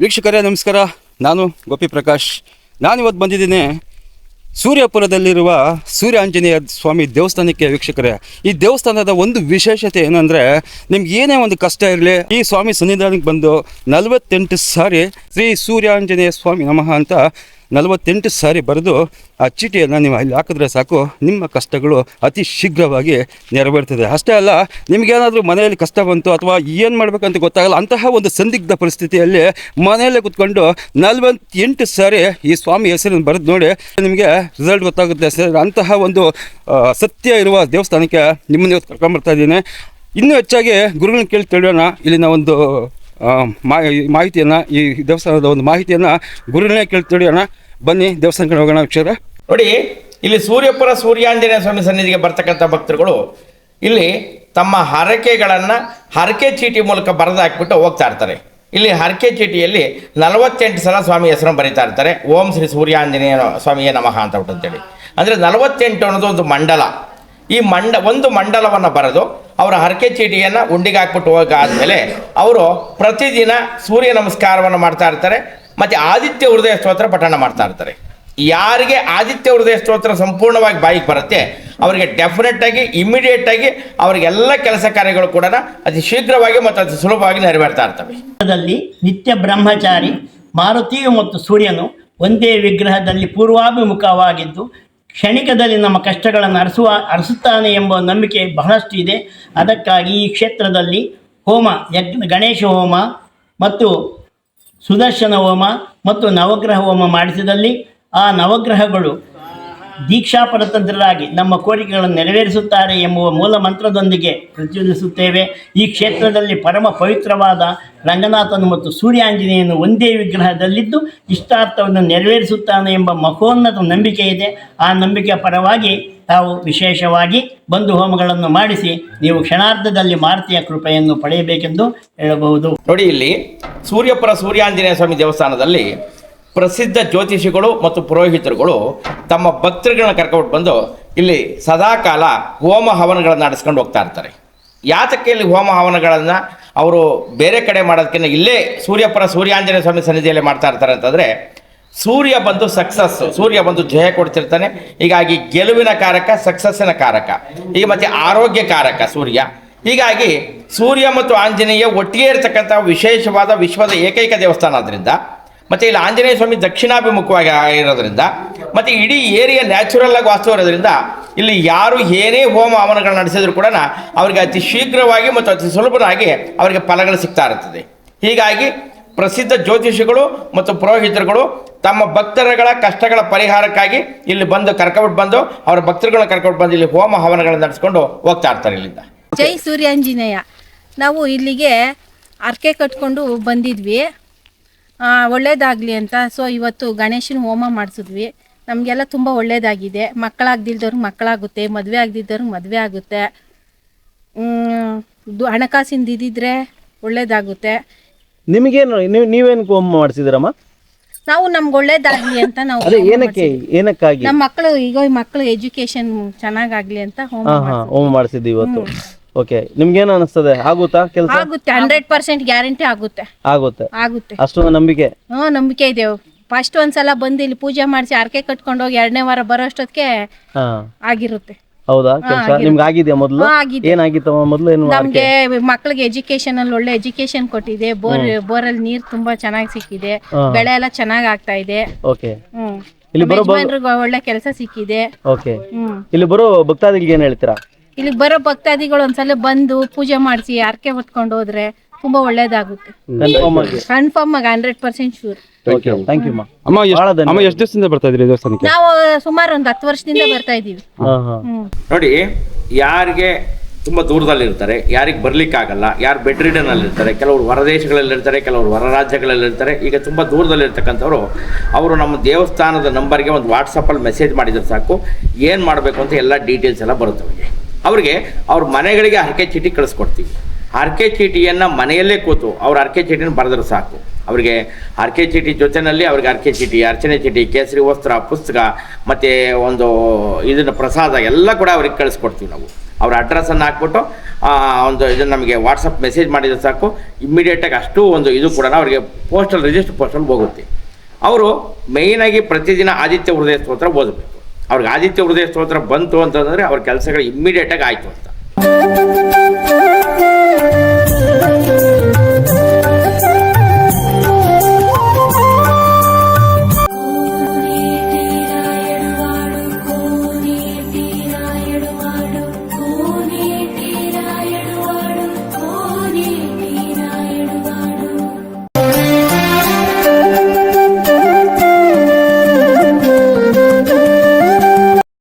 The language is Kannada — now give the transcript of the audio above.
ವೀಕ್ಷಕರೇ, ನಮಸ್ಕಾರ. ನಾನು ಗೋಪಿ ಪ್ರಕಾಶ್. ನಾನಿವತ್ತು ಬಂದಿದ್ದೀನಿ ಸೂರ್ಯಪುರದಲ್ಲಿರುವ ಸೂರ್ಯ ಆಂಜನೇಯ ಸ್ವಾಮಿ ದೇವಸ್ಥಾನಕ್ಕೆ ವೀಕ್ಷಕರೇ. ಈ ದೇವಸ್ಥಾನದ ಒಂದು ವಿಶೇಷತೆ ಏನಂದರೆ, ನಿಮ್ಗೆ ಏನೇ ಒಂದು ಕಷ್ಟ ಇರಲಿ, ಈ ಸ್ವಾಮಿ ಸನ್ನಿಧಾನಕ್ಕೆ ಬಂದು ನಲವತ್ತೆಂಟು ಸಾರಿ ಶ್ರೀ ಸೂರ್ಯಾಂಜನೇಯ ಸ್ವಾಮಿ ನಮಃ ಅಂತ ನಲವತ್ತೆಂಟು ಸಾರಿ ಬರೆದು ಆ ಚೀಟಿಯನ್ನು ನೀವು ಅಲ್ಲಿ ಹಾಕಿದ್ರೆ ಸಾಕು. ನಿಮ್ಮ ಕಷ್ಟಗಳು ಅತಿ ಶೀಘ್ರವಾಗಿ ನೆರವೇರ್ತದೆ. ಅಷ್ಟೇ ಅಲ್ಲ, ನಿಮಗೇನಾದರೂ ಮನೆಯಲ್ಲಿ ಕಷ್ಟ ಬಂತು ಅಥವಾ ಏನು ಮಾಡಬೇಕಂತ ಗೊತ್ತಾಗಲ್ಲ, ಅಂತಹ ಒಂದು ಸಂದಿಗ್ಧ ಪರಿಸ್ಥಿತಿಯಲ್ಲಿ ಮನೆಯಲ್ಲೇ ಕುತ್ಕೊಂಡು ನಲವತ್ತೆಂಟು ಸಾರಿ ಈ ಸ್ವಾಮಿ ಹೆಸರನ್ನು ಬರೆದು ನೋಡಿ, ನಿಮಗೆ ರಿಸಲ್ಟ್ ಗೊತ್ತಾಗುತ್ತೆ ಸರ್. ಅಂತಹ ಒಂದು ಸತ್ಯ ಇರುವ ದೇವಸ್ಥಾನಕ್ಕೆ ನಿಮ್ಮನ್ನು ಇವತ್ತು ಕರ್ಕೊಂಬರ್ತಾ ಇದ್ದೀನಿ. ಇನ್ನೂ ಹೆಚ್ಚಾಗಿ ಗುರುಗಳನ್ನ ಕೇಳಿ ತಿಳಿಯೋಣ. ಇಲ್ಲಿನ ಒಂದು ಮಾಹಿ- ಮಾಹಿತಿಯನ್ನು ಈ ದೇವಸ್ಥಾನದ ಒಂದು ಮಾಹಿತಿಯನ್ನು ಗುರುನೇ ಕೇಳಿ ತಿಳಿಯೋಣ ಬನ್ನಿ ದೇವಸ್ಥಾನಕ್ಕೆ ಹೋಗೋಣ ಅಕ್ಷರ ನೋಡಿ, ಇಲ್ಲಿ ಸೂರ್ಯಪುರ ಸೂರ್ಯಾಂಜನೇಯ ಸ್ವಾಮಿ ಸನ್ನಿಧಿಗೆ ಬರ್ತಕ್ಕಂಥ ಭಕ್ತರುಗಳು ಇಲ್ಲಿ ತಮ್ಮ ಹರಕೆಗಳನ್ನು ಹರಕೆ ಚೀಟಿ ಮೂಲಕ ಬರೆದು ಹಾಕ್ಬಿಟ್ಟು ಹೋಗ್ತಾ ಇರ್ತಾರೆ. ಇಲ್ಲಿ ಹರಕೆ ಚೀಟಿಯಲ್ಲಿ ನಲವತ್ತೆಂಟು ಸಲ ಸ್ವಾಮಿ ಹೆಸರು ಬರೀತಾ ಇರ್ತಾರೆ. ಓಂ ಶ್ರೀ ಸೂರ್ಯಾಂಜನೇಯ ಸ್ವಾಮಿಯೇ ನಮಃ ಅಂತ ಅಂತೇಳಿ. ಅಂದರೆ ನಲವತ್ತೆಂಟು ಅನ್ನೋದು ಒಂದು ಮಂಡಲ. ಈ ಮಂಡ, ಒಂದು ಮಂಡಲವನ್ನು ಬರೆದು ಅವರ ಹರಕೆ ಚೀಟಿಯನ್ನು ಉಂಡಿಗೆ ಹಾಕ್ಬಿಟ್ಟು ಹೋಗಾದ್ಮೇಲೆ ಅವರು ಪ್ರತಿದಿನ ಸೂರ್ಯ ನಮಸ್ಕಾರವನ್ನು ಮಾಡ್ತಾ ಇರ್ತಾರೆ, ಮತ್ತು ಆದಿತ್ಯ ಹೃದಯ ಸ್ತೋತ್ರ ಪಠಣ ಮಾಡ್ತಾ ಇರ್ತಾರೆ. ಯಾರಿಗೆ ಆದಿತ್ಯ ಹೃದಯ ಸ್ತೋತ್ರ ಸಂಪೂರ್ಣವಾಗಿ ಬಾಯಿಗೆ ಬರುತ್ತೆ, ಅವರಿಗೆ ಡೆಫಿನೆಟಾಗಿ ಇಮ್ಮಿಡಿಯೇಟಾಗಿ ಅವರಿಗೆಲ್ಲ ಕೆಲಸ ಕಾರ್ಯಗಳು ಕೂಡ ಅತಿ ಶೀಘ್ರವಾಗಿ ಮತ್ತು ಅತಿ ಸುಲಭವಾಗಿ ನೆರವೇರ್ತಾ ಇರ್ತವೆ. ನಿತ್ಯ ಬ್ರಹ್ಮಚಾರಿ, ಮಾರುತಿಯು ಮತ್ತು ಸೂರ್ಯನು ಒಂದೇ ವಿಗ್ರಹದಲ್ಲಿ ಪೂರ್ವಾಭಿಮುಖವಾಗಿದ್ದು ಕ್ಷಣಿಕದಲ್ಲಿ ನಮ್ಮ ಕಷ್ಟಗಳನ್ನು ಅರಸುವ, ಅರಸುತ್ತಾನೆ ಎಂಬ ನಂಬಿಕೆ ಬಹಳಷ್ಟು ಇದೆ ಅದಕ್ಕಾಗಿ ಈ ಕ್ಷೇತ್ರದಲ್ಲಿ ಹೋಮ, ಯಜ್ಞ, ಗಣೇಶ ಹೋಮ ಮತ್ತು ಸುದರ್ಶನ ಹೋಮ ಮತ್ತು ನವಗ್ರಹ ಹೋಮ ಮಾಡಿಸಿದಲ್ಲಿ ಆ ನವಗ್ರಹಗಳು ದೀಕ್ಷಾಪರತಂತ್ರರಾಗಿ ನಮ್ಮ ಕೋರಿಕೆಗಳನ್ನು ನೆರವೇರಿಸುತ್ತಾರೆ ಎಂಬುವ ಮೂಲ ಮಂತ್ರದೊಂದಿಗೆ ಪ್ರಚೋದಿಸುತ್ತೇವೆ. ಈ ಕ್ಷೇತ್ರದಲ್ಲಿ ಪರಮ ಪವಿತ್ರವಾದ ರಂಗನಾಥನು ಮತ್ತು ಸೂರ್ಯಾಂಜನೇಯನು ಒಂದೇ ವಿಗ್ರಹದಲ್ಲಿದ್ದು ಇಷ್ಟಾರ್ಥವನ್ನು ನೆರವೇರಿಸುತ್ತಾನೆ ಎಂಬ ಮಹೋನ್ನತ ನಂಬಿಕೆ ಇದೆ. ಆ ನಂಬಿಕೆಯ ಪರವಾಗಿ ತಾವು ವಿಶೇಷವಾಗಿ ಬಂಧು ಹೋಮಗಳನ್ನು ಮಾಡಿಸಿ ನೀವು ಕ್ಷಣಾರ್ಧದಲ್ಲಿ ಮಾರುತಿಯ ಕೃಪೆಯನ್ನು ಪಡೆಯಬೇಕೆಂದು ಹೇಳಬಹುದು. ನೋಡಿ ಇಲ್ಲಿ ಸೂರ್ಯಪುರ ಸೂರ್ಯಾಂಜನೇಯ ಸ್ವಾಮಿ ದೇವಸ್ಥಾನದಲ್ಲಿ ಪ್ರಸಿದ್ಧ ಜ್ಯೋತಿಷಿಗಳು ಮತ್ತು ಪುರೋಹಿತರುಗಳು ತಮ್ಮ ಭಕ್ತರುಗಳನ್ನ ಕರ್ಕೊಂಡು ಬಂದು ಇಲ್ಲಿ ಸದಾಕಾಲ ಹೋಮ ಹವನಗಳನ್ನು ನಡೆಸ್ಕೊಂಡು ಹೋಗ್ತಾ ಇರ್ತಾರೆ. ಯಾತಕ್ಕೆ ಇಲ್ಲಿ ಹೋಮ ಹವನಗಳನ್ನು ಅವರು ಬೇರೆ ಕಡೆ ಮಾಡೋದಕ್ಕಿಂತ ಇಲ್ಲೇ ಸೂರ್ಯಪರ ಸೂರ್ಯಾಂಜನೇಯ ಸ್ವಾಮಿ ಸನ್ನಿಧಿಯಲ್ಲಿ ಮಾಡ್ತಾ ಇರ್ತಾರೆ ಅಂತಂದರೆ ಸೂರ್ಯ ಬಂದು ಸಕ್ಸಸ್ಸು ಸೂರ್ಯ ಬಂದು ಜಯ ಕೊಡ್ತಿರ್ತಾನೆ. ಹೀಗಾಗಿ ಗೆಲುವಿನ ಕಾರಕ ಸಕ್ಸಸ್ಸಿನ ಕಾರಕ. ಈಗ ಮತ್ತೆ ಆರೋಗ್ಯ ಕಾರಕ ಸೂರ್ಯ. ಹೀಗಾಗಿ ಸೂರ್ಯ ಮತ್ತು ಆಂಜನೇಯ ಒಟ್ಟಿಗೆ ಇರತಕ್ಕಂಥ ವಿಶೇಷವಾದ ವಿಶ್ವದ ಏಕೈಕ ದೇವಸ್ಥಾನ ಆದ್ದರಿಂದ ಮತ್ತು ಇಲ್ಲಿ ಆಂಜನೇಯ ಸ್ವಾಮಿ ದಕ್ಷಿಣಾಭಿಮುಖವಾಗಿ ಇರೋದ್ರಿಂದ ಮತ್ತು ಇಡೀ ಏರಿಯಾ ನ್ಯಾಚುರಲ್ ಆಗಿ ವಾಸ್ತು ಇರೋದ್ರಿಂದ, ಇಲ್ಲಿ ಯಾರು ಏನೇ ಹೋಮ ಹವನಗಳನ್ನ ನಡೆಸಿದ್ರು ಕೂಡ ಅವರಿಗೆ ಅತಿ ಶೀಘ್ರವಾಗಿ ಮತ್ತು ಅತಿ ಸುಲಭವಾಗಿ ಅವರಿಗೆ ಫಲಗಳು ಸಿಗ್ತಾ ಇರ್ತದೆ ಹೀಗಾಗಿ ಪ್ರಸಿದ್ಧ ಜ್ಯೋತಿಷಿಗಳು ಮತ್ತು ಪುರೋಹಿತರುಗಳು ತಮ್ಮ ಭಕ್ತರುಗಳ ಕಷ್ಟಗಳ ಪರಿಹಾರಕ್ಕಾಗಿ ಇಲ್ಲಿ ಬಂದು ಕರ್ಕೊಂಡು ಬಂದು ಅವರ ಭಕ್ತರುಗಳನ್ನ ಕರ್ಕೊಂಡು ಬಂದು ಇಲ್ಲಿ ಹೋಮ ಹವನಗಳನ್ನು ನಡೆಸ್ಕೊಂಡು ಹೋಗ್ತಾ ಇರ್ತಾರೆ ಇಲ್ಲಿಂದ. ಜೈ ಸೂರ್ಯಾಂಜನೇಯ. ನಾವು ಇಲ್ಲಿಗೆ ಅರ್ಕೆ ಕಟ್ಕೊಂಡು ಬಂದಿದ್ವಿ. ಒಳ್ಳೇದಾಗಲಿ ಅಂತ. ಸೊ ಇವತ್ತು ಗಣೇಶನ ಹೋಮ ಮಾಡಿಸಿದ್ವಿ. ನಮಗೆಲ್ಲ ತುಂಬ ಒಳ್ಳೇದಾಗಿದೆ. ಮಕ್ಕಳಾಗ್ದಿಲ್ದವ್ರಿಗೆ ಮಕ್ಕಳಾಗುತ್ತೆ ಮದುವೆ ಆಗದಿದ್ದವ್ರಿಗೆ ಮದುವೆ ಆಗುತ್ತೆ. ಹಣಕಾಸಿಂದ ಇದ್ದಿದ್ರೆ ಒಳ್ಳೇದಾಗುತ್ತೆ. ನಿಮಗೇನು ನೀವು ನೀವೇನು ಹೋಮ ಮಾಡಿಸಿದ್ರಮ್ಮ? ನಾವು ನಮ್ಗೆ ಒಳ್ಳೇದಾಗ್ಲಿ ಅಂತ ನಾವು ಏನಕ್ಕೆ ಮಾಡ್ಸಿದ್ವಿ. ಏನಕ್ಕಾಗಿ? ನಮ್ಮ ಮಕ್ಕಳು ಈಗ ಮಕ್ಕಳು ಎಜುಕೇಶನ್ ಚೆನ್ನಾಗಾಗ್ಲಿ ಅಂತ ಹೋಮ ಮಾಡ್ಸಿದ್ವಿ. ಹೋಮ ಮಾಡಿಸಿದ್ದು ಇವತ್ತು. ಓಕೆ ನಿಮ್ಗೇನು ಅನಿಸ್ತದೆ? ಆಗುತ್ತಾ ಕೆಲಸ? ಆಗುತ್ತೆ. ಹಂಡ್ರೆಡ್ ಪರ್ಸೆಂಟ್ ಗ್ಯಾರಂಟಿ ಆಗುತ್ತೆ. ಆಗುತ್ತೆ. ಆಗುತ್ತೆ. ಅಷ್ಟು ನಂಬಿಕೆ? ಹ್ಞೂ ನಂಬಿಕೆ ಇದೆ. ಫಸ್ಟ್ ಒಂದ್ಸಲ ಬಂದು ಇಲ್ಲಿ ಪೂಜೆ ಮಾಡಿಸಿ ಅರ್ಕೆ ಕಟ್ಕೊಂಡು ಹೋಗಿ ಎರಡನೇ ವಾರ ಬರೋಷ್ಟೊತ್ತಿಗೆ ಹಾ. ಆಗಿರುತ್ತೆ. ಹೌದಾ? ಕೆಲಸ? ನಿಮ್ಗೆ ಆಗಿದೆಯಾ ಮೊದಲು? ಹಾ, ಆಗಿದೆ. ಏನಾಗಿತ್ತಮ್ಮ ಮೊದಲು? ಏನು ನಮ್ಗೆ ಮಕ್ಳಿಗೆ ಎಜುಕೇಶನ್ ಅಲ್ಲಿ ಒಳ್ಳೆ ಎಜುಕೇಶನ್ ಕೊಟ್ಟಿದೆ. ಬೋರ್ ಬೋರಲ್ಲಿ ನೀರ್ ತುಂಬಾ ಚೆನ್ನಾಗಿ ಸಿಕ್ಕಿದೆ. ಬೆಳೆ ಎಲ್ಲ ಚೆನ್ನಾಗ್ ಆಗ್ತಾ ಇದೆ. Okay hmm. ಇಲ್ಲಿ ಬರೋ ಒಳ್ಳೆ ಕೆಲಸ ಸಿಕ್ಕಿದೆ. Okay hmm. ಇಲ್ಲಿ ಬರೋ ಭಕ್ತಾದಿಗಳಿಗೆ ಏನು ಹೇಳ್ತೀರಾ? ಇಲ್ಲಿಗೆ ಬರೋ ಭಕ್ತಾದಿಗಳು ಒಂದ್ಸಲ ಬಂದು ಪೂಜೆ ಮಾಡಿಸಿ ಹರಕೆ ಹೊತ್ಕೊಂಡು ಹೋದ್ರೆ ತುಂಬಾ ಒಳ್ಳೇದಾಗುತ್ತೆ. ಕನ್ಫರ್ಮ್ ಆಗಿ. ಕನ್ಫರ್ಮ್ ಆಗಿ hundred percent sure okay thank you ಅಮ್ಮ ಅಮ್ಮ ಎಷ್ಟು ಭಾಳ ಧನ್ಯವಾದ. ಅಮ್ಮ ಎಷ್ಟು ದಿವಸದಿಂದ ಬರ್ತಾ ಇದ್ರಿ ದೇವಸ್ಥಾನಕ್ಕೆ? ನಾವು ಸುಮಾರು ಒಂದು ಹತ್ತು ವರ್ಷದಿಂದ ಬರ್ತಾ ಇದೀವಿ ನೋಡಿ ಯಾರಿಗೆ ತುಂಬ ದೂರದಲ್ಲಿರ್ತಾರೆ ಯಾರಿಗೆ ಬರ್ಲಿಕ್ಕಾಗಲ್ಲ ಯಾರು ಬೆಡ್ ಇರ್ತಾರೆ ಕೆಲವರು ಹೊರದೇಶಗಳಲ್ಲಿರ್ತಾರೆ ಕೆಲವರು ಹೊರ ರಾಜ್ಯಗಳಲ್ಲಿರ್ತಾರೆ ಈಗ ದೂರದಲ್ಲಿ ದೂರದಲ್ಲಿರ್ತಕ್ಕಂಥವ್ರು ಅವರು ನಮ್ಮ ದೇವಸ್ಥಾನದ ನಂಬರ್ಗೆ ಒಂದು ವಾಟ್ಸಪ್ಪಲ್ಲಿ ಮೆಸೇಜ್ ಮಾಡಿದ್ರೆ ಸಾಕು ಏನು ಮಾಡಬೇಕು ಅಂತ ಎಲ್ಲ ಡೀಟೇಲ್ಸ್ ಎಲ್ಲ ಬರುತ್ತೆ ಅವ್ರಿಗೆ ಅವ್ರ ಮನೆಗಳಿಗೆ ಹರಕೆ ಚೀಟಿ ಕಳಿಸ್ಕೊಡ್ತೀವಿ. ಹರಕೆ ಚೀಟಿಯನ್ನು ಮನೆಯಲ್ಲೇ ಕೂತು ಅವ್ರ ಹರಕೆ ಚೀಟಿನ ಬರೆದ್ರೆ ಸಾಕು. ಅವರಿಗೆ ಹರಕೆ ಚೀಟಿ ಜೊತೆಯಲ್ಲಿ ಅವ್ರಿಗೆ ಹರಕೆ ಚೀಟಿ, ಅರ್ಚನೆ ಚೀಟಿ, ಕೇಸರಿ ವಸ್ತ್ರ, ಪುಸ್ತಕ, ಮತ್ತು ಒಂದು ಇದನ್ನು ಪ್ರಸಾದ ಎಲ್ಲ ಕೂಡ ಅವ್ರಿಗೆ ಕಳಿಸ್ಕೊಡ್ತೀವಿ ನಾವು. ಅವ್ರ ಅಡ್ರೆಸ್ಸನ್ನು ಹಾಕ್ಬಿಟ್ಟು ಒಂದು ಇದನ್ನು ನಮಗೆ ವಾಟ್ಸಪ್ ಮೆಸೇಜ್ ಮಾಡಿದ್ರೆ ಸಾಕು. ಇಮ್ಮಿಡಿಯೇಟಾಗಿ ಅಷ್ಟು ಒಂದು ಇದು ಕೂಡ ಅವರಿಗೆ ಪೋಸ್ಟಲ್ ರಿಜಿಸ್ಟರ್ ಪೋಸ್ಟಲ್ ಹೋಗುತ್ತೆ. ಅವರು ಮೇಯ್ನಾಗಿ ಪ್ರತಿದಿನ ಆದಿತ್ಯ ಹೃದಯ ಸ್ತೋತ್ರ ಓದಬೇಕು. ಅವ್ರಿಗೆ ಆದಿತ್ಯ ಹೃದಯ ಸ್ತೋತ್ರ ಬಂತು ಅಂತಂದರೆ ಅವ್ರ ಕೆಲಸಗಳು ಇಮ್ಮಿಡಿಯೇಟಾಗಿ ಆಯಿತು ಅಂತ.